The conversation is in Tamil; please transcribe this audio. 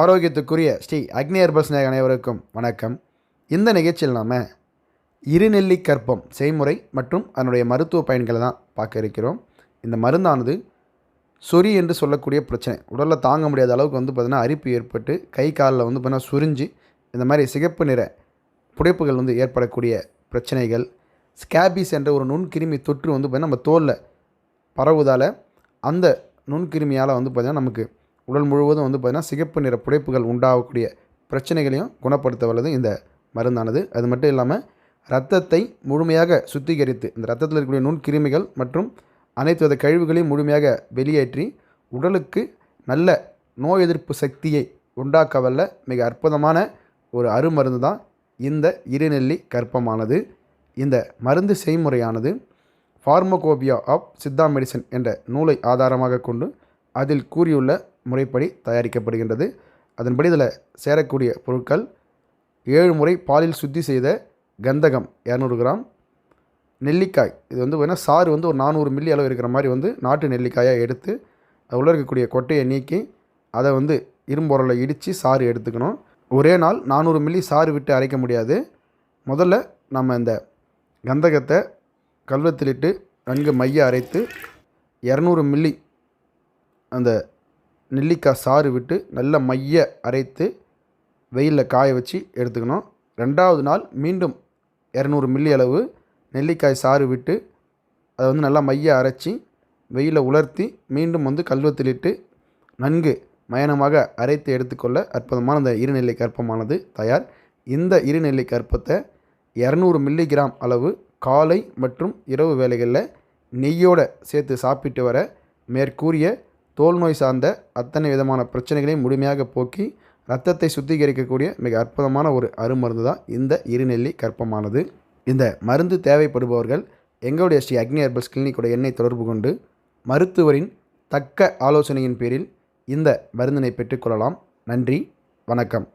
ஆரோக்கியத்துக்குரிய ஸ்ரீ அக்னி ஹெர்பல்ஸ் நேயர் அனைவருக்கும் வணக்கம். இந்த நிகழ்ச்சியில் நாம் இருநெல்லி கற்பம் செய்முறை மற்றும் அதனுடைய மருத்துவ பயன்களை தான் பார்க்க இருக்கிறோம். இந்த மருந்தானது சொறி என்று சொல்லக்கூடிய பிரச்சனை. உடலில் தாங்க முடியாத அளவுக்கு வந்து பார்த்திங்கன்னா அரிப்பு ஏற்பட்டு கை காலில் வந்து பார்த்திங்கன்னா சுரிஞ்சு இந்த மாதிரி சிகப்பு நிற புடைப்புகள் வந்து ஏற்படக்கூடிய பிரச்சனைகள். ஸ்கேபிஸ் என்ற ஒரு நுண்கிருமி தொற்று வந்து பார்த்திங்கன்னா நம்ம தோலில் பரவுவதால் அந்த நுண்கிருமியால் வந்து பார்த்திங்கன்னா நமக்கு உடல் முழுவதும் வந்து பார்த்திங்கன்னா சிகப்பு நிற புடைப்புகள் உண்டாகக்கூடிய பிரச்சனைகளையும் குணப்படுத்த வல்லது இந்த மருந்தானது. அது மட்டும் இல்லாமல் ரத்தத்தை முழுமையாக சுத்திகரித்து இந்த ரத்தத்தில் இருக்கக்கூடிய நுண்கிருமிகள் மற்றும் அனைத்து வித கழிவுகளையும் முழுமையாக வெளியேற்றி உடலுக்கு நல்ல நோய் எதிர்ப்பு சக்தியை உண்டாக்க வல்ல மிக அற்புதமான ஒரு அருமருந்து தான் இந்த இருநெல்லி கற்பமானது இந்த மருந்து செய்முறையானது ஃபார்மகோபியா ஆஃப் சித்தா மெடிசன் என்ற நூலை ஆதாரமாக கொண்டு அதில் கூறியுள்ள முறைப்படி தயாரிக்கப்படுகின்றது. அதன்படி இதில் சேரக்கூடிய பொருட்கள் ஏழு முறை பாலில் சுத்தி செய்த கந்தகம் இரநூறு கிராம். நெல்லிக்காய் இது வந்து பார்த்திங்கன்னா சாறு வந்து ஒரு நானூறு மில்லி அளவு இருக்கிற மாதிரி வந்து நாட்டு நெல்லிக்காயாக எடுத்து அது உள்ள இருக்கக்கூடிய கொட்டையை நீக்கி அதை வந்து இரும்பொருளை இடித்து சாறு எடுத்துக்கணும். ஒரே நாள் நானூறு மில்லி சாறு விட்டு அரைக்க முடியாது. முதல்ல நம்ம இந்த கந்தகத்தை கல்வத்திலிட்டு நன்கு மைய அரைத்து இரநூறு மில்லி அந்த நெல்லிக்காய் சாறு விட்டு நல்ல மைய அரைத்து வெயிலில் காய வச்சு எடுத்துக்கணும். ரெண்டாவது நாள் மீண்டும் இரநூறு மில்லி அளவு நெல்லிக்காய் சாறு விட்டு அதை வந்து நல்லா மைய அரைச்சி வெயிலில் உலர்த்தி மீண்டும் வந்து கல்வத்திலிட்டு நன்கு மயனமாக அரைத்து எடுத்துக்கொள்ள அற்புதமான அந்த இருநெல்லி கற்பமானது தயார். இந்த இருநெல்லி கற்பத்தை இரநூறு மில்லிகிராம் அளவு காலை மற்றும் இரவு வேளைகளில் நெய்யோடு சேர்த்து சாப்பிட்டு வர மேற்கூறிய தோல் நோய் சார்ந்த அத்தனை விதமான பிரச்சனைகளையும் முழுமையாக போக்கி ரத்தத்தை சுத்திகரிக்கக்கூடிய மிக அற்புதமான ஒரு அருமருந்து தான் இந்த இருநெல்லி கற்பமானது இந்த மருந்து தேவைப்படுபவர்கள் எங்களுடைய ஸ்ரீ அக்னி ஹெர்பல்ஸ் கிளினிக்குடைய எண்ணை தொடர்பு கொண்டு மருத்துவரின் தக்க ஆலோசனையின் பேரில் இந்த மருந்தினை பெற்றுக்கொள்ளலாம் நன்றி வணக்கம்.